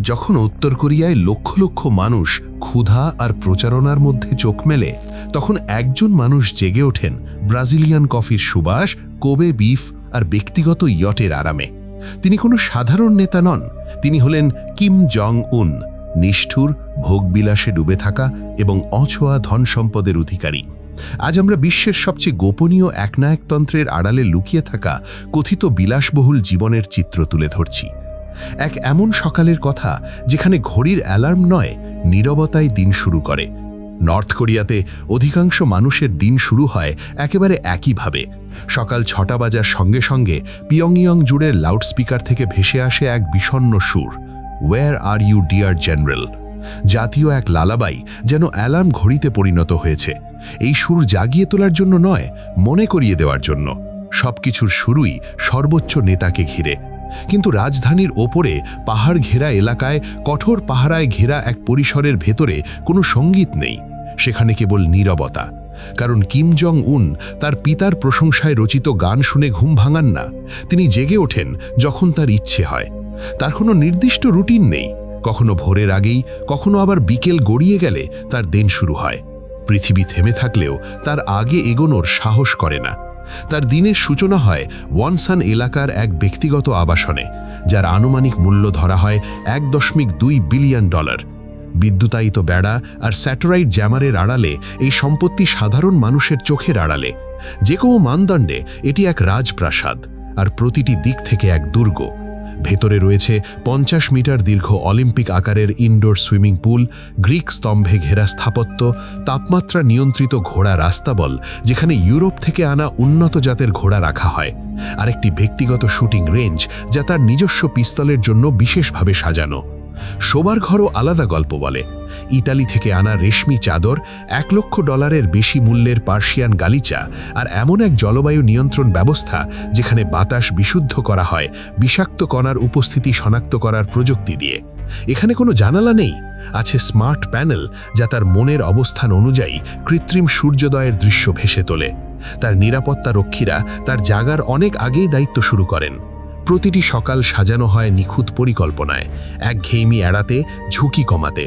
যখন উত্তর কোরিয়ায় লক্ষ লক্ষ মানুষ ক্ষুধা আর প্রচারণার মধ্যে চোখ মেলে, তখন একজন মানুষ জেগে ওঠেন ব্রাজিলিয়ান কফির সুবাস, কোবে বিফ আর ব্যক্তিগত ইয়টের আরামে। তিনি কোনো সাধারণ নেতা নন, তিনি হলেন কিম জং উন নিষ্ঠুর, ভোগবিলাসে ডুবে থাকা এবং অছোয়া ধন সম্পদের অধিকারী। আজ আমরা বিশ্বের সবচেয়ে গোপনীয় একনায়কতন্ত্রের আড়ালে লুকিয়ে থাকা কথিত বিলাসবহুল জীবনের চিত্র তুলে ধরছি। এক এমন সকালের কথা যেখানে ঘড়ির অ্যালার্ম নয় নীরবতায় দিন শুরু করে। নর্থ কোরিয়াতে অধিকাংশ মানুষের দিন শুরু হয় একেবারে একইভাবে। সকাল ছটা বাজার সঙ্গে সঙ্গে পিয়ংইয়ং জুড়ে লাউডস্পিকার থেকে ভেসে আসে এক বিষণ্ণ সুর where are you dear general জাতীয় এক লালাবাই যেন অ্যালার্ম ঘড়িতে পরিণত হয়েছে। এই সুর জাগিয়ে তোলার জন্য নয়, মনে করিয়ে দেওয়ার জন্য। সবকিছুর শুরুই সর্বোচ্চ নেতাকে ঘিরে। কিন্তু রাজধানীর ওপরে পাহাড় ঘেরা এলাকায়, কঠোর পাহারায় ঘেরা এক পরিসরের ভেতরে কোনো সংগীত নেই। সেখানে কেবল নীরবতা। কারণ কিম জং উন তার পিতার প্রশংসায় রচিত গান শুনে ঘুম ভাঙান না। তিনি জেগে ওঠেন যখন তার ইচ্ছে হয়। তার কোনো নির্দিষ্ট রুটিন নেই। কখনো ভোরের আগেই, কখনো আবার বিকেল গড়িয়ে গেলে তার দিন শুরু হয়। পৃথিবী থেমে থাকলেও তার আগে এগোনোর সাহস করে না। তার দিনের সূচনা হয় ওয়ানসান এলাকার এক ব্যক্তিগত আবাসনে, যার আনুমানিক মূল্য ধরা হয় এক দশমিক দুই বিলিয়ন ডলার। বিদ্যুতায়িত বেড়া আর স্যাটেলাইট জ্যামারের আড়ালে এই সম্পত্তি সাধারণ মানুষের চোখের আড়ালে। যে কোনো মানদণ্ডে এটি এক রাজপ্রাসাদ আর প্রতিটি দিক থেকে এক দুর্গ। ভেতরে রয়েছে পঞ্চাশ মিটার দীর্ঘ অলিম্পিক আকারের ইনডোর সুইমিং পুল, গ্রিক স্তম্ভে ঘেরা স্থাপত্য, তাপমাত্রা নিয়ন্ত্রিত ঘোড়া রাস্তাবল যেখানে ইউরোপ থেকে আনা উন্নত জাতের ঘোড়া রাখা হয়। আরেকটি ব্যক্তিগত শুটিং রেঞ্জ, যা তার নিজস্ব পিস্তলের জন্য বিশেষভাবে সাজানো। শোবার ঘরও আলাদা গল্প বলে। ইতালি থেকে আনা রেশমি চাদর এক লক্ষ ডলারের বেশি মূল্যের পার্সিয়ান গালিচা আর এমন এক জলবায়ু নিয়ন্ত্রণ ব্যবস্থা যেখানে বাতাস বিশুদ্ধ করা হয়, বিষাক্ত কণার উপস্থিতি শনাক্ত করার প্রযুক্তি দিয়ে। এখানে কোনো জানালা নেই। আছে স্মার্ট প্যানেল যা তার মনের অবস্থান অনুযায়ী কৃত্রিম সূর্যোদয়ের দৃশ্য ভেসে তোলে। তার নিরাপত্তা রক্ষীরা তার জাগার অনেক আগেই দায়িত্ব শুরু করেন। প্রতিটি সকাল সাজানো হয় নিখুঁত পরিকল্পনায় এক ঘেইমি এড়াতে, ঝুঁকি কমাতে।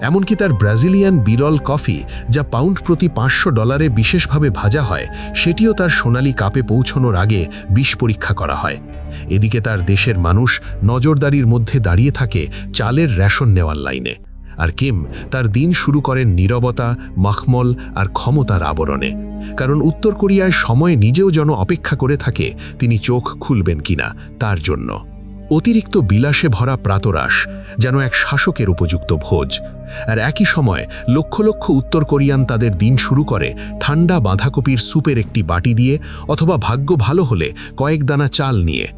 এমনকি তার ব্রাজিলিয়ান বিরল কফি, যা পাউন্ড প্রতি পাঁচশো ডলারে বিশেষভাবে ভাজা হয়, সেটিও তার সোনালি কাপে পৌঁছনোর আগে বিষ পরীক্ষা করা হয়। এদিকে তার দেশের মানুষ নজরদারির মধ্যে দাঁড়িয়ে থাকে চালের রেশন নেওয়ার লাইনে। আর কিম তার দিন শুরু করেন নীরবতা, মখমল আর ক্ষমতার আবরণে। কারণ উত্তর কোরিয়ায় সময় নিজেও যেন অপেক্ষা করে থাকে, তিনি চোখ খুলবেন কিনা, তার জন্য। অতিরিক্ত বিলাসে ভরা প্রাতরাস যেন এক শাসকের উপযুক্ত ভোজ। আর একই সময় লক্ষ লক্ষ উত্তর কোরিয়ান তাদের দিন শুরু করে, ঠান্ডা বাঁধাকপির স্যুপের একটি বাটি দিয়ে অথবা ভাগ্য ভালো হলে কয়েক দানা চাল নিয়ে।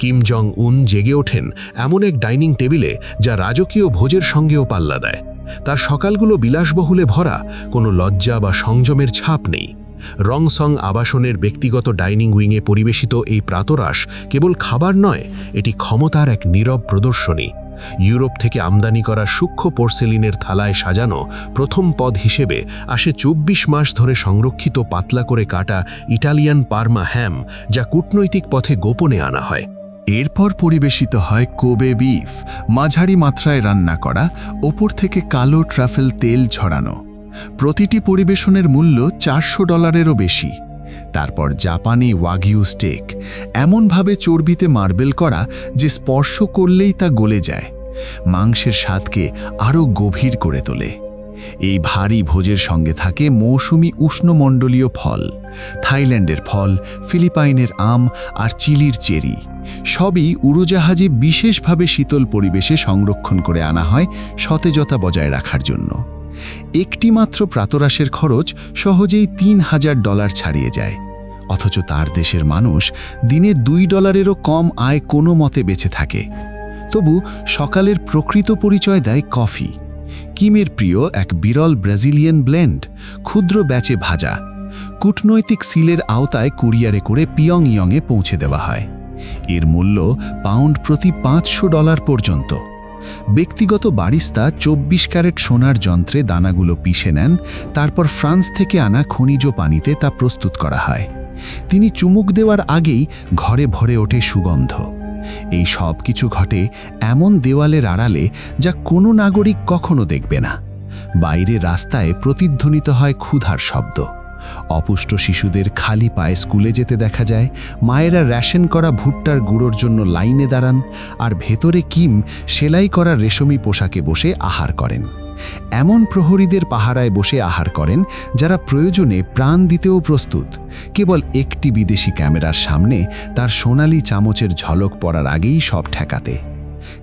কিম জং উন জেগে ওঠেন এমন এক ডাইনিং টেবিলে যা রাজকীয় ভোজের সঙ্গেও পাল্লা দেয়। তার সকালগুলো বিলাসবহুলে ভরা, কোনো লজ্জা বা সংযমের ছাপ নেই। রংসং আবাসনের ব্যক্তিগত ডাইনিং উইংয়ে পরিবেশিত এই প্রাতরাস কেবল খাবার নয়, এটি ক্ষমতার এক নীরব প্রদর্শনী। ইউরোপ থেকে আমদানি করা সূক্ষ্ম পোর্সেলিনের থালায় সাজানো প্রথম পদ হিসেবে আসে চব্বিশ মাস ধরে সংরক্ষিত পাতলা করে কাটা ইটালিয়ান পার্মা হ্যাম, যা কূটনৈতিক পথে গোপনে আনা হয়। এরপর পরিবেশিত হয় কোবে বিফ, মাঝারি মাত্রায় রান্না করা, ওপর থেকে কালো ট্রাফেল তেল ঝরানো। প্রতিটি পরিবেশনের মূল্য চারশো ডলারেরও বেশি। তারপর জাপানি ওয়াগিউ স্টেক, এমনভাবে চর্বিতে মার্বেল করা যে স্পর্শ করলেই তা গলে যায়। মাংসের স্বাদকে আরও গভীর করে তোলে। এই ভারী ভোজের সঙ্গে থাকে মৌসুমি উষ্ণমণ্ডলীয় ফল, থাইল্যান্ডের ফল, ফিলিপাইনের আম আর চিলির চেরি। সবই উড়োজাহাজে বিশেষভাবে শীতল পরিবেশে সংরক্ষণ করে আনা হয় সতেজতা বজায় রাখার জন্য। একটি মাত্র প্রাতরাসের খরচ সহজেই তিন হাজার ডলার ছাড়িয়ে যায়। অথচ তার দেশের মানুষ দিনে দুই ডলারেরও কম আয় কোনো মতে বেঁচে থাকে। তবু সকালের প্রকৃত পরিচয় দেয় কফি। কিমের প্রিয় এক বিরল ব্রাজিলিয়ান ব্লেন্ড, ক্ষুদ্র ব্যাচে ভাজা। কূটনৈতিক সিলের আওতায় কুরিয়ারে করে পিয়ং ইয়ংয়ে পৌঁছে দেওয়া হয়। এর মূল্য পাউন্ড প্রতি পাঁচশো ডলার পর্যন্ত। ব্যক্তিগত বারিস্তা চব্বিশ ক্যারেট সোনার যন্ত্রে দানাগুলো পিষে নেন, তারপর ফ্রান্স থেকে আনা খনিজ পানিতে তা প্রস্তুত করা হয়। তিনি চুমুক দেওয়ার আগেই ঘরে ভরে ওঠে সুগন্ধ। এই সব কিছু ঘটে এমন দেওয়ালের আড়ালে যা কোনো নাগরিক কখনো দেখবে না। বাইরে রাস্তায় প্রতিধ্বনিত হয় ক্ষুধার শব্দ। অপুষ্ট শিশুদের খালি পায়ে স্কুলে যেতে দেখা যায়, মায়েরা রেশন করা ভুট্টার গুঁড়োর জন্য লাইনে দাঁড়ান, আর ভেতরে কিম সেলাই করা রেশমি পোশাকে বসে আহার করেন। এমন প্রহরীদের পাহারায় বসে আহার করেন যারা প্রয়োজনে প্রাণ দিতেও প্রস্তুত। কেবল একটি বিদেশি ক্যামেরার সামনে তার সোনালি চামচের ঝলক পড়ার আগেই সব ঠেকাতে।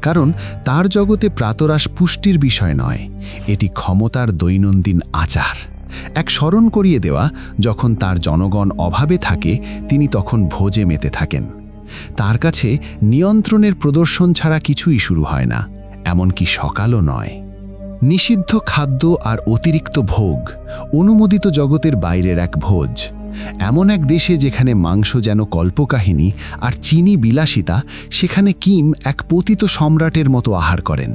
কারণ তার জগতে প্রাতরাশ পুষ্টির বিষয় নয়, এটি ক্ষমতার দৈনন্দিন আচার। এক স্মরণ করিয়ে দেওয়া, যখন তার জনগণ অভাবে থাকে, তিনি তখন ভোজে মেতে থাকেন। তার কাছে নিয়ন্ত্রণের প্রদর্শন ছাড়া কিছুই শুরু হয় না, এমনকি সকালও নয়। নিষিদ্ধ খাদ্য আর অতিরিক্ত ভোগ, অনুমোদিত জগতের বাইরের এক ভোজ, এমন এক দেশে যেখানে মাংস যেন কল্পকাহিনী আর চিনি বিলাসিতা, সেখানে কিম এক পতিত সম্রাটের মতো আহার করেন।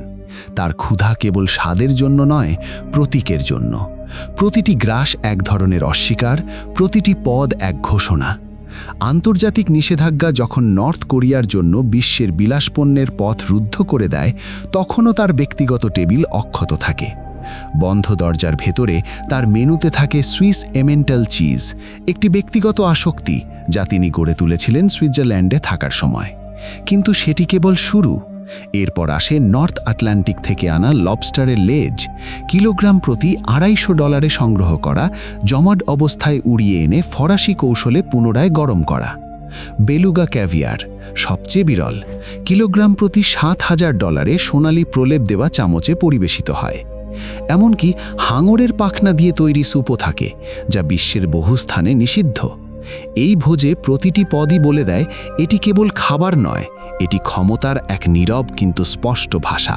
তার ক্ষুধা কেবল স্বাদের জন্য নয়, প্রতীকের জন্য। প্রতিটি গ্রাস এক ধরনের অস্বীকার, প্রতিটি পদ এক ঘোষণা। আন্তর্জাতিক নিষেধাজ্ঞা যখন নর্থ কোরিয়ার জন্য বিশ্বের বিলাসপণ্যের পথ রুদ্ধ করে দেয়, তখনও তার ব্যক্তিগত টেবিল অক্ষত থাকে। বন্ধ দরজার ভেতরে তার মেনুতে থাকে সুইস এমেন্টাল চিজ, একটি ব্যক্তিগত আসক্তি যা তিনি গড়ে তুলেছিলেন সুইজারল্যান্ডে থাকার সময়। কিন্তু সেটি কেবল শুরু। এরপর আসে নর্থ আটলান্টিক থেকে আনা লবস্টারের লেজ, কিলোগ্রাম প্রতি আড়াইশো ডলারে সংগ্রহ করা, জমাট অবস্থায় উড়িয়ে এনে ফরাসি কৌশলে পুনরায় গরম করা। বেলুগা ক্যাভিয়ার, সবচেয়ে বিরল, কিলোগ্রাম প্রতি সাত হাজার ডলারে সোনালি প্রলেপ দেওয়া চামচে পরিবেশিত হয়। এমনকি হাঙরের পাখনা দিয়ে তৈরি সুপও থাকে, যা বিশ্বের বহু স্থানে নিষিদ্ধ। এই ভোজে প্রতিটি পদই বলে দেয়, এটি কেবল খাবার নয়, এটি ক্ষমতার এক নীরব কিন্তু স্পষ্ট ভাষা।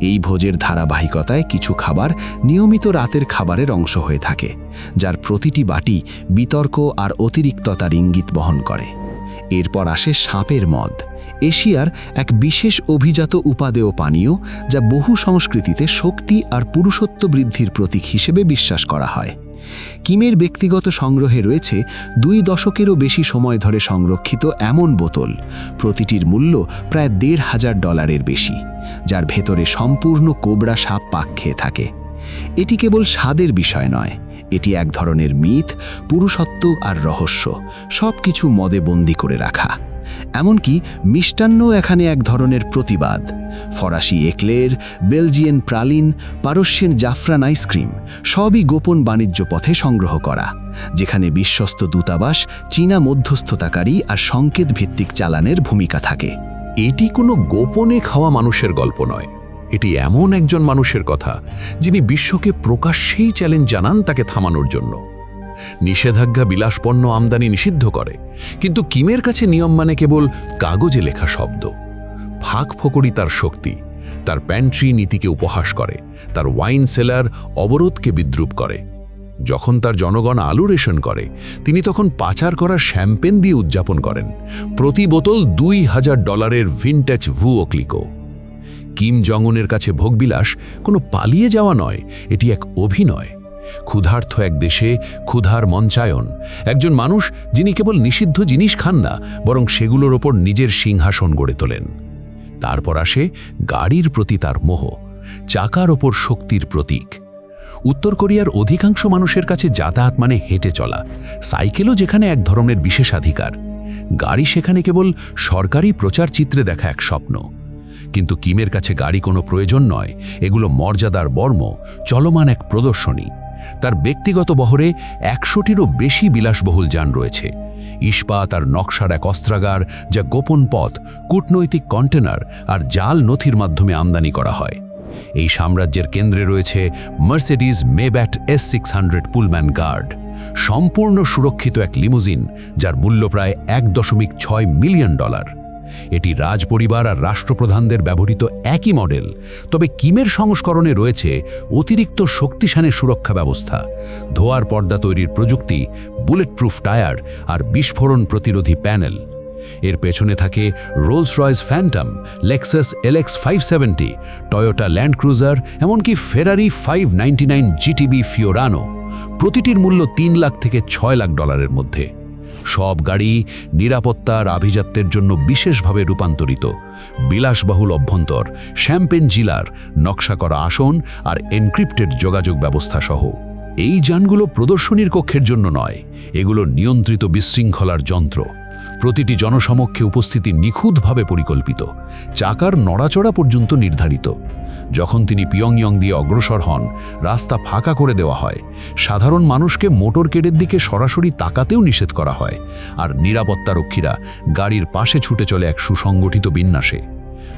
এই ভোজের ধারাবাহিকতায় কিছু খাবার নিয়মিত রাতের খাবারের অংশ হয়ে থাকে, যার প্রতিটি বাটি বিতর্ক আর অতিরিক্ততার ইঙ্গিত বহন করে। এরপর আসে সাপের মদ। এশিয়ার এক বিশেষ অভিজাত উপাদেয় পানীয়, যা বহু সংস্কৃতিতে শক্তি আর পুরুষত্ব বৃদ্ধির প্রতীক হিসেবে বিশ্বাস করা হয়। কিমের ব্যক্তিগত সংগ্রহে রয়েছে দুই দশকেরও বেশি সময় ধরে সংরক্ষিত এমন বোতল, প্রতিটির মূল্য প্রায় দেড় হাজার ডলারের বেশি, যার ভেতরে সম্পূর্ণ কোবরা সাপ পাক খেয়ে থাকে। এটি কেবল স্বাদের বিষয় নয়, এটি এক ধরনের মিথ, পুরুষত্ব আর রহস্য সব কিছু মদে বন্দি করে রাখা। এমনকি মিষ্টান্ন এখানে এক ধরনের প্রতিবাদ। ফরাসি একলের, বেলজিয়ান প্রালিন পারস্যিয়ান জাফরান আইসক্রিম সবই গোপন বাণিজ্য পথে সংগ্রহ করা, যেখানে বিশ্বস্ত দূতাবাস, চীনা মধ্যস্থতাকারী আর সংকেত ভিত্তিক চালানের ভূমিকা থাকে। এটি কোনো গোপনে খাওয়া মানুষের গল্প নয়। এটি এমন একজন মানুষের কথা, যিনি বিশ্বকে প্রকাশ্যেই চ্যালেঞ্জ জানান তাকে থামানোর জন্য। নিষেধাজ্ঞা, বিলাসপণ্য আমদানি নিষিদ্ধ করে। কিন্তু কিমের কাছে নিয়ম মানে কেবল কাগজে লেখা শব্দ। ফাঁক ফকরি তার শক্তি, তার প্যান্ট্রি নীতিকে উপহাস করে, তার ওয়াইন সেলার অবরোধকে বিদ্রুপ করে। যখন তার জনগণ আলু রেশন করে, তিনি তখন পাচার করা শ্যাম্পেন দিয়ে উদযাপন করেন। প্রতি বোতল দুই হাজার ডলারের ভিনটেজ ভুও ক্লিকো। কিম জংউনের কাছে ভোগবিলাস কোনো পালিয়ে যাওয়া নয়, এটি এক অভিনয়। ক্ষুধার্থ এক দেশে ক্ষুধার মঞ্চায়ন। একজন মানুষ যিনি কেবল নিষিদ্ধ জিনিস খান না, বরং সেগুলোর ওপর নিজের সিংহাসন গড়ে তোলেন। তারপর আসে গাড়ির প্রতি তার মোহ, চাকার ওপর শক্তির প্রতীক। উত্তর কোরিয়ার অধিকাংশ মানুষের কাছে যাতায়াত মানে হেঁটে চলা, সাইকেলও যেখানে এক ধরনের বিশেষাধিকার। গাড়ি সেখানে কেবল সরকারি প্রচার চিত্রে দেখা এক স্বপ্ন। কিন্তু কিমের কাছে গাড়ি কোনো প্রয়োজন নয়, এগুলো মর্যাদার বর্ম, চলমান এক প্রদর্শনী। তার ব্যক্তিগত বহরে একশোটিরও বেশি বিলাসবহুল যান রয়েছে। ইস্পাত আর নকশার এক অস্ত্রাগার যা গোপন পথ, কূটনৈতিক কন্টেনার আর জাল নথির মাধ্যমে আমদানি করা হয়। এই সাম্রাজ্যের কেন্দ্রে রয়েছে Mercedes Maybach S six hundred Pullman guard. সম্পূর্ণ সুরক্ষিত এক লিমুজিন, যার মূল্য প্রায় এক দশমিক ছয় মিলিয়ন ডলার। এটি রাজপরিবার আর রাষ্ট্রপ্রধানদের ব্যবহৃত একই মডেল। তবে কিমের সংস্করণে রয়েছে অতিরিক্ত শক্তিশালী সুরক্ষা ব্যবস্থা। ধোয়ার পর্দা তৈরির প্রযুক্তি বুলেট প্রুফ টায়ার আর বিস্ফোরণ প্রতিরোধী প্যানেল। এর পেছনে থাকে Rolls Royce Phantom Lexus LX five seventy Toyota Land Cruiser এমনকি Ferrari five ninety nine GTB Fiorano প্রতিটির মূল্য তিন লাখ থেকে ছয় লাখ ডলারের মধ্যে। সব গাড়ি নিরাপত্তার আভিজাত্যের জন্য বিশেষভাবে রূপান্তরিত। বিলাসবাহুল অভ্যন্তর, শ্যাম্পেন জিলার নকশা করা আসন আর এনক্রিপ্টেড যোগাযোগ ব্যবস্থা সহ। এই যানগুলো প্রদর্শনীর কক্ষের জন্য নয়, এগুলো নিয়ন্ত্রিত বিশৃঙ্খলার যন্ত্র। প্রতিটি জনসমক্ষে উপস্থিতি নিখুঁতভাবে পরিকল্পিত, চাকার নড়াচড়া পর্যন্ত নির্ধারিত। যখন তিনি পিয়ংইয়ং দিয়ে অগ্রসর হন, রাস্তা ফাঁকা করে দেওয়া হয়। সাধারণ মানুষকে মোটরকেডের দিকে সরাসরি তাকাতেও নিষেধ করা হয় আর নিরাপত্তারক্ষীরা গাড়ির পাশে ছুটে চলে এক সুসংগঠিত বিন্যাসে।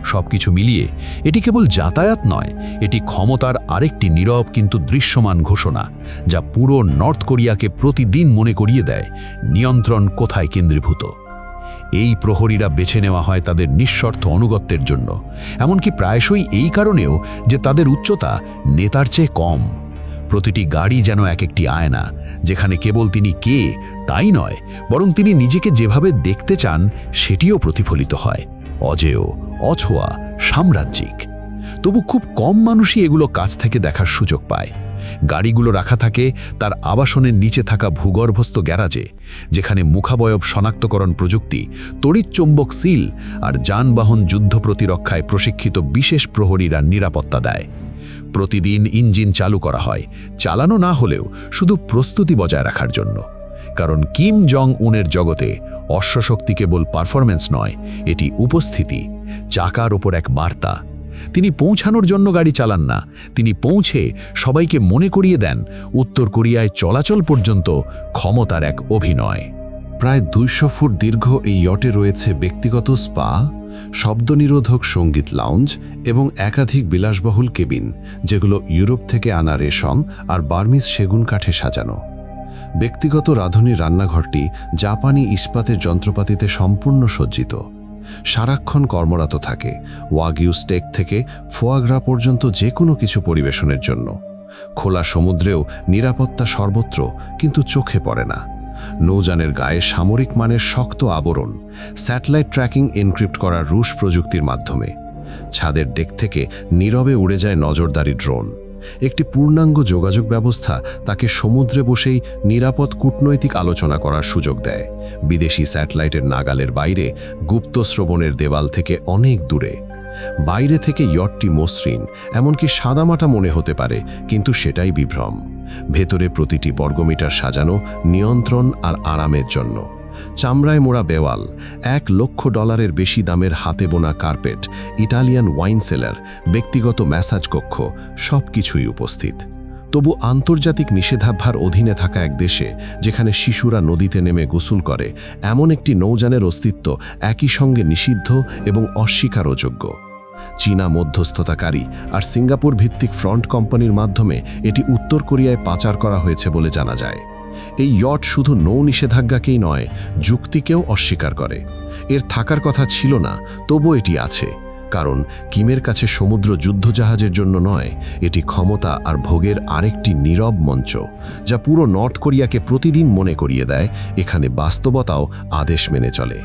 সবকিছু মিলিয়ে এটি কেবল যাতায়াত নয়, এটি ক্ষমতার আরেকটি নীরব কিন্তু দৃশ্যমান ঘোষণা, যা পুরো নর্থ কোরিয়াকে প্রতিদিন মনে করিয়ে দেয়, নিয়ন্ত্রণ কোথায় কেন্দ্রীভূত? এই প্রহরীরা বেছে নেওয়া হয় তাদের নিঃস্বার্থ অনুগত্যের জন্য। এমনকি প্রায়শই এই কারণেও যে তাদের উচ্চতা নেতার চেয়ে কম। প্রতিটি গাড়ি যেন এক একটি আয়না, যেখানে কেবল তিনি কে তাই নয়, বরং তিনি নিজেকে যেভাবে দেখতে চান সেটিও প্রতিফলিত হয়। অজেয়, অছোয়া, সাম্রাজ্যিক। তবু খুব কম মানুষই এগুলো কাছ থেকে দেখার সুযোগ পায়। গাড়িগুলো রাখা থাকে, তার আবাসনের নিচে থাকা ভূগর্ভস্থ গ্যারাজে, যেখানে মুখাবয়ব শনাক্তকরণ প্রযুক্তি তড়িৎচুম্বক সিল আর যানবাহন যুদ্ধ প্রতিরক্ষায় প্রশিক্ষিত বিশেষ প্রহরীরা নিরাপত্তা দেয়। প্রতিদিন ইঞ্জিন চালু করা হয়, চালানো না হলেও শুধু প্রস্তুতি বজায় রাখার জন্য। কারণ কিম জং উনের জগতে অশ্বশক্তি কেবল পারফরমেন্স নয়, এটি উপস্থিতি, চাকার ওপর এক বার্তা। তিনি পৌঁছানোর জন্য গাড়ি চালান না। তিনি পৌঁছে সবাইকে মনে করিয়ে দেন, উত্তর কোরিয়ায় চলাচল পর্যন্ত ক্ষমতার এক অভিনয়। প্রায় দুইশো ফুট দীর্ঘ এই ইয়টে রয়েছে ব্যক্তিগত স্পা, শব্দনিরোধক সংগীত লাউঞ্জ এবং একাধিক বিলাসবহুল কেবিন, যেগুলো ইউরোপ থেকে আনা রেশম আর বার্মিজ সেগুন কাঠে সাজানো। ব্যক্তিগত রাঁধুনির রান্নাঘরটি জাপানি ইস্পাতের যন্ত্রপাতিতে সম্পূর্ণ সজ্জিত। সারাক্ষণ কর্মরত থাকে ওয়াগিউ স্টেক থেকে ফোয়াগ্রা পর্যন্ত যে কোনো কিছু পরিবেশনের জন্য। খোলা সমুদ্রেও নিরাপত্তা সর্বত্র, কিন্তু চোখে পড়ে না। নৌযানের গায়ে সামরিক মানের শক্ত আবরণ, স্যাটেলাইট ট্র্যাকিং এনক্রিপ্ট করা রুশ প্রযুক্তির মাধ্যমে। ছাদের ডেক থেকে নীরবে উড়ে যায় নজরদারি ড্রোন। একটি পূর্ণাঙ্গ যোগাযোগ ব্যবস্থা তাকে সমুদ্রে বসেই নিরাপদ কূটনৈতিক আলোচনা করার সুযোগ দেয়। বিদেশি স্যাটেলাইটের নাগালের বাইরে গুপ্ত শ্রবণের দেওয়াল থেকে অনেক দূরে। বাইরে থেকে ইয়টটি মসৃণ, এমনকি সাদামাটা মনে হতে পারে, কিন্তু সেটাই বিভ্রম। ভেতরে প্রতিটি বর্গমিটার সাজানো নিয়ন্ত্রণ আর আরামের জন্য। চামড়ায় মোড়া বেওয়াল, এক লক্ষ ডলারের বেশি দামের হাতে বোনা কার্পেট, ইটালিয়ান ওয়াইন সেলার, ব্যক্তিগত ম্যাসাজ কক্ষ সব কিছুই উপস্থিত। তবু আন্তর্জাতিক নিষেধাজ্ঞার অধীনে থাকা এক দেশে, যেখানে শিশুরা নদীতে নেমে গোসল করে, এমন একটি নৌযানের অস্তিত্ব একই সঙ্গে নিষিদ্ধ এবং অস্বীকারযোগ্য। চীনা মধ্যস্থতাকারী আর সিঙ্গাপুর ভিত্তিক ফ্রন্ট কোম্পানির মাধ্যমে এটি উত্তর কোরিয়ায় পাচার করা হয়েছে বলে জানা যায়। এই ইয়ট শুধু নৌ নিষেধাজ্ঞাকেই নয়, যুক্তিকেও অস্বীকার করে। এর থাকার কথা ছিল না তবু এটি আছে। কারণ কিমের কাছে সমুদ্র যুদ্ধজাহাজের জন্য নয়, এটি ক্ষমতা আর ভোগের আরেকটি নীরব মঞ্চ, যা পুরো নর্থ কোরিয়াকে প্রতিদিন মনে করিয়ে দেয়, এখানে বাস্তবতাও আদেশ মেনে চলে।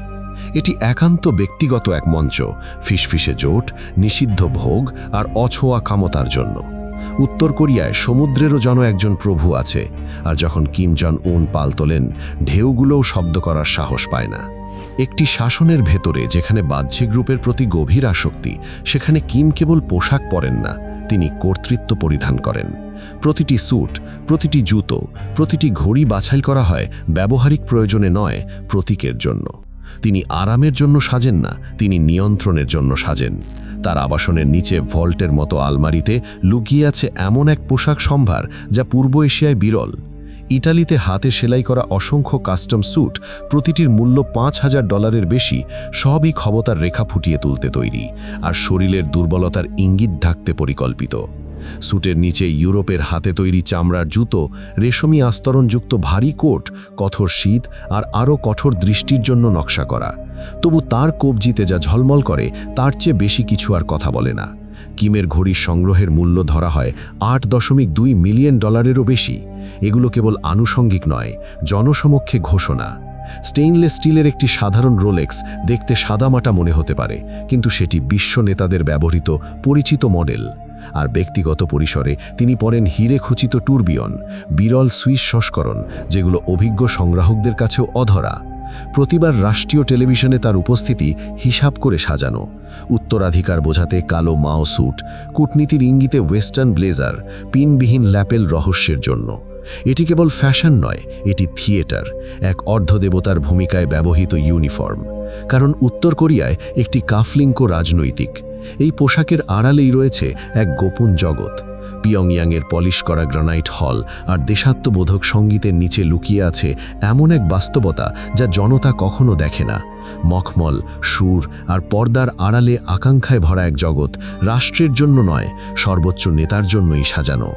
এটি একান্ত ব্যক্তিগত এক মঞ্চ, ফিসফিসে জোট, নিষিদ্ধ ভোগ আর অছোয়া ক্ষমতার জন্য। উত্তর কোরিয়ায় সমুদ্রেরও যেন একজন প্রভু আছে, আর যখন কিম জন উন পাল তোলেন, ঢেউগুলোও শব্দ করার সাহস পায় না। একটি শাসনের ভেতরে যেখানে বাহ্যিক গ্রুপের প্রতি গভীর আসক্তি, সেখানে কিম কেবল পোশাক পরেন না, তিনি কর্তৃত্ব পরিধান করেন। প্রতিটি স্যুট, প্রতিটি জুতো, প্রতিটি ঘড়ি বাছাই করা হয় ব্যবহারিক প্রয়োজনে নয়, প্রতীকের জন্য। তিনি আরামের জন্য সাজেন না, তিনি নিয়ন্ত্রণের জন্য সাজেন। তার আবাসনের নিচে ভল্টের মতো আলমারিতে লুকিয়ে আছে এমন এক পোশাক সম্ভার যা পূর্ব এশিয়ায় বিরল। ইটালিতে হাতে সেলাই করা অসংখ্য কাস্টম স্যুট প্রতিটির মূল্য পাঁচ হাজার ডলারের বেশি, সবই ক্ষমতার রেখা ফুটিয়ে তুলতে তৈরি, আর শরীরের দুর্বলতার ইঙ্গিত ঢাকতে পরিকল্পিত। স্যুটের নিচে ইউরোপের হাতে তৈরি চামড়ার জুতো, রেশমি আস্তরণযুক্ত ভারী কোট, কঠোর শীত আর আরও কঠোর দৃষ্টির জন্য নকশা করা। তবু তার কবজিতে যা ঝলমল করে, তার চেয়ে বেশি কিছু আর কথা বলে না। কিমের ঘড়ির সংগ্রহের মূল্য ধরা হয় আট দশমিক দুই মিলিয়ন ডলারেরও বেশি। এগুলো কেবল আনুষঙ্গিক নয়, জনসমক্ষে ঘোষণা। স্টেইনলেস স্টিলের একটি সাধারণ রোলেক্স দেখতে সাদামাটা মনে হতে পারে, কিন্তু সেটি বিশ্ব নেতাদের ব্যবহৃত পরিচিত মডেল। আর ব্যক্তিগত পরিসরে তিনি পরেন হিরে খুচিত টুরবিয়ন, বিরল সুইস সংস্করণ যেগুলো অভিজ্ঞ সংগ্রাহকদের কাছেও অধরা। প্রতিবার রাষ্ট্রীয় টেলিভিশনে তার উপস্থিতি হিসাব করে সাজানো। উত্তরাধিকার বোঝাতে কালো মাও স্যুট, কূটনীতির ইঙ্গিতে ওয়েস্টার্ন ব্লেজার, পিনবিহীন ল্যাপেল রহস্যের জন্য। এটি কেবল ফ্যাশন নয়, এটি থিয়েটার, এক অর্ধদেবতার ভূমিকায় ব্যবহৃত ইউনিফর্ম। কারণ উত্তর কোরিয়ায় একটি কাফলিঙ্ক রাজনৈতিক। এই পোশাকের আড়ালেই রয়েছে এক গোপন জগৎ। পিয়ংয়াংয়ের পলিশ করা গ্রানাইট হল আর দেশাত্মবোধক সঙ্গীতের নিচে লুকিয়ে আছে এমন এক বাস্তবতা যা জনতা কখনো দেখে না। মখমল, সুর আর পর্দার আড়ালে আকাঙ্ক্ষায় ভরা এক জগৎ রাষ্ট্রের জন্য নয়, সর্বোচ্চ নেতার জন্যই সাজানো।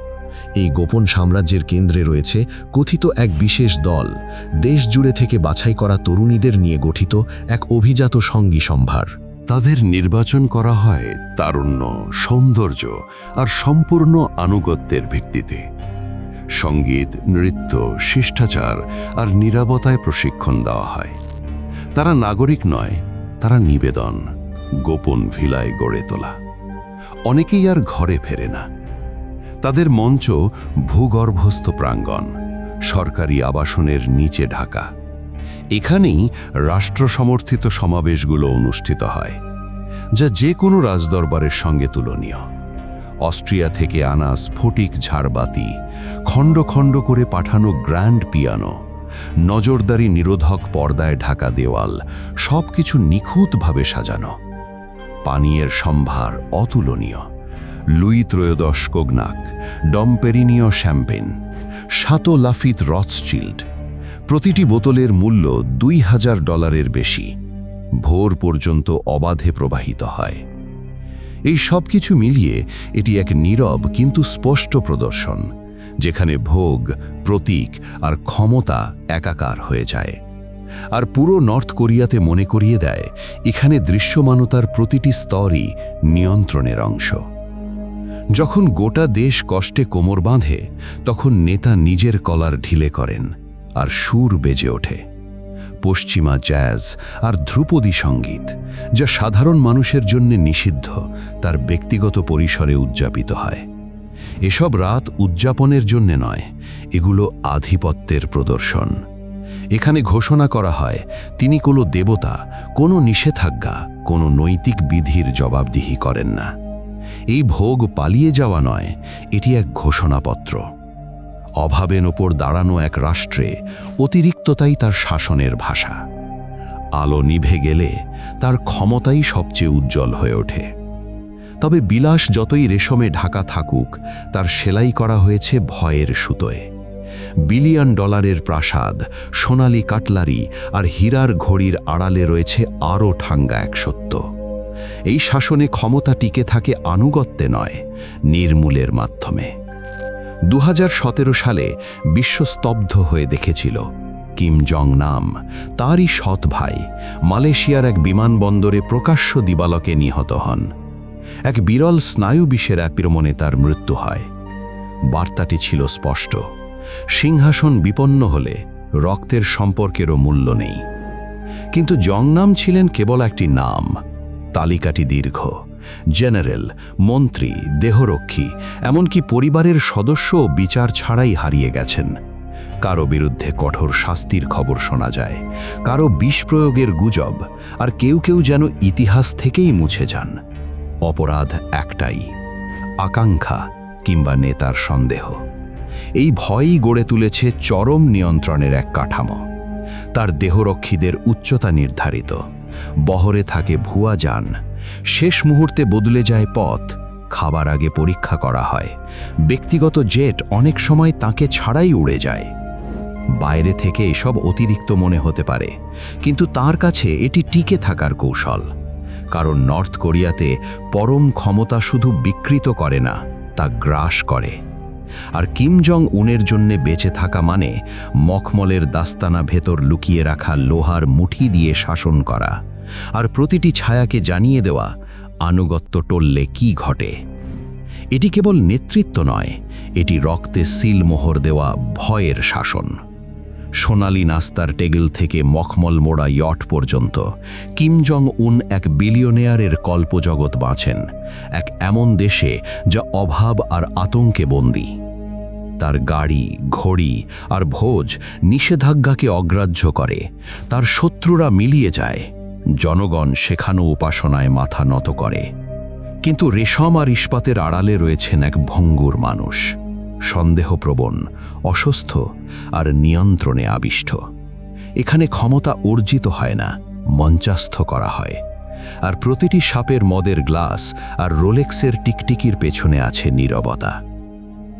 এই গোপন সাম্রাজ্যের কেন্দ্রে রয়েছে কথিত এক বিশেষ দল দেশ জুড়ে থেকে বাছাই করা তরুণীদের নিয়ে গঠিত এক অভিজাত সঙ্গী সম্ভার। তাদের নির্বাচন করা হয় তারুণ্য, সৌন্দর্য আর সম্পূর্ণ আনুগত্যের ভিত্তিতে। সংগীত, নৃত্য, শিষ্টাচার আর নিরাপত্তায় প্রশিক্ষণ দেওয়া হয়। তারা নাগরিক নয়, তারা নিবেদন, গোপন ভিলায় গড়ে তোলা। অনেকেই আর ঘরে ফেরে না। তাদের মঞ্চ ভূগর্ভস্থ প্রাঙ্গণ, সরকারি আবাসনের নিচে ঢাকা। এখানেই রাষ্ট্র সমর্থিত সমাবেশগুলো অনুষ্ঠিত হয়, যা যে কোনো রাজদরবারের সঙ্গে তুলনীয়। অস্ট্রিয়া থেকে আনা স্ফটিক ঝাড়বাতি, খণ্ড খণ্ড করে পাঠানো গ্র্যান্ড পিয়ানো, নজরদারি নিরোধক পর্দায় ঢাকা দেওয়াল সব কিছু নিখুঁতভাবে সাজানো। পানীয়ের সম্ভার অতুলনীয়। লুই ত্রয়োদশ কোগনাক, ডম্পেরিনীয় শ্যাম্পেন সাতো লাফিত রথসচিল্ড প্রতিটি বোতলের মূল্য দুই হাজার ডলারের বেশি। ভোর পর্যন্ত অবাধে প্রবাহিত হয়। এই সব কিছু মিলিয়ে এটি এক নীরব কিন্তু স্পষ্ট প্রদর্শন, যেখানে ভোগ, প্রতীক আর ক্ষমতা একাকার হয়ে যায়। আর পুরো নর্থ কোরিয়াতে মনে করিয়ে দেয়, এখানে দৃশ্যমানতার প্রতিটি স্তরই নিয়ন্ত্রণের অংশ। যখন গোটা দেশ কষ্টে কোমর বাঁধে, তখন নেতা নিজের কলার ঢিলে করেন। আর সুর বেজে ওঠে। পশ্চিমা জ্যাজ আর ধ্রুপদী সংগীত, যা সাধারণ মানুষের জন্য নিষিদ্ধ, তার ব্যক্তিগত পরিসরে উদযাপিত হয়। এসব রাত উদযাপনের জন্য নয়, এগুলো আধিপত্যের প্রদর্শন। এখানে ঘোষণা করা হয়, তিনি কোনো দেবতা, কোনো নিষেধাজ্ঞা, কোনো নৈতিক বিধির জবাবদিহি করেন না। এই ভোগ পালিয়ে যাওয়া নয়, এটি এক ঘোষণাপত্র। অভাবের ওপর দাঁড়ানো এক রাষ্ট্রে অতিরিক্ততাই তার শাসনের ভাষা। আলো নিভে গেলে তার ক্ষমতাই সবচেয়ে উজ্জ্বল হয়ে ওঠে। তবে বিলাস যতই রেশমে ঢাকা থাকুক, তার সেলাই করা হয়েছে ভয়ের সুতোয়। বিলিয়ন ডলারের প্রাসাদ, সোনালি কাটলারি আর হীরার ঘড়ির আড়ালে রয়েছে আরও ঠাঙ্গা এক সত্য। এই শাসনে ক্ষমতা টিকে থাকে আনুগত্যে নয়, নির্মূলের মাধ্যমে। দু হাজার সতেরো সালে বিশ্ব স্তব্ধ হয়ে দেখেছিল। কিম জং নাম তারই সৎ ভাই, মালয়েশিয়ার এক বিমানবন্দরে প্রকাশ্য দিবালকে নিহত হন। এক বিরল স্নায়ু বিষের আক্রমণে তার মৃত্যু হয়। বার্তাটি ছিল স্পষ্ট। সিংহাসন বিপন্ন হলে রক্তের সম্পর্কেরও মূল্য নেই। কিন্তু জংনাম ছিলেন কেবল একটি নাম, তালিকাটি দীর্ঘ। জেনারেল, মন্ত্রী, দেহরক্ষী, এমনকি পরিবারের সদস্যও বিচার ছাড়াই হারিয়ে গেছেন। কারও বিরুদ্ধে কঠোর শাস্তির খবর শোনা যায়, কারও বিষ প্রয়োগের গুজব, আর কেউ কেউ যেন ইতিহাস থেকেই মুছে যান। অপরাধ একটাই, আকাঙ্ক্ষা কিংবা নেতার সন্দেহ। এই ভয়ই গড়ে তুলেছে চরম নিয়ন্ত্রণের এক কাঠামো। তার দেহরক্ষীদের উচ্চতা নির্ধারিত, বহরে থাকে ভুয়া যান শেষ মুহূর্তে বদলে যায় পথ। খাবার আগে পরীক্ষা করা হয়। ব্যক্তিগত জেট অনেক সময় তাকে ছাড়াই উড়ে যায়। বাইরে থেকে এসব অতিরিক্ত মনে হতে পারে, কিন্তু তার কাছে এটি টিকে থাকার কৌশল। কারণ নর্থ কোরিয়াতে পরম ক্ষমতা শুধু বিকৃত করে না, তা গ্রাস করে। আর কিম জং উনের জন্যে বেঁচে থাকা মানে মখমলের দাস্তানা ভেতর লুকিয়ে রাখা লোহার মুঠি দিয়ে শাসন করা। আর প্রতিটি ছায়াকে জানিয়ে দেওয়া আনুগত্য টললে কি ঘটে? এটি কেবল নেতৃত্ব নয়, এটি রক্তে সিল মোহর দেওয়া ভয়ের শাসন। সোনালি নাস্তার টেবিল থেকে মখমল মোড়া ইয়ট পর্যন্ত কিম জং উন এক বিলিয়নেয়ারের কল্পজগৎ বাঁচেন, এক এমন দেশে যা অভাব আর আতঙ্কে বন্দী। তার গাড়ি, ঘড়ি আর ভোজ নিষেধাজ্ঞাকে অগ্রাহ্য করে, তার শত্রুরা মিলিয়ে যায় জনগণ শেখানো উপাসনায় মাথা নত করে। কিন্তু রেশম আর ইস্পাতের আড়ালে রয়েছেন এক ভঙ্গুর মানুষ। সন্দেহপ্রবণ, অসুস্থ আর নিয়ন্ত্রণে আবিষ্ট। এখানে ক্ষমতা অর্জিত হয় না, মঞ্চাস্থ করা হয়। আর প্রতিটি সাপের মদের গ্লাস আর রোলেক্সের টিকটিকির পেছনে আছে নীরবতা।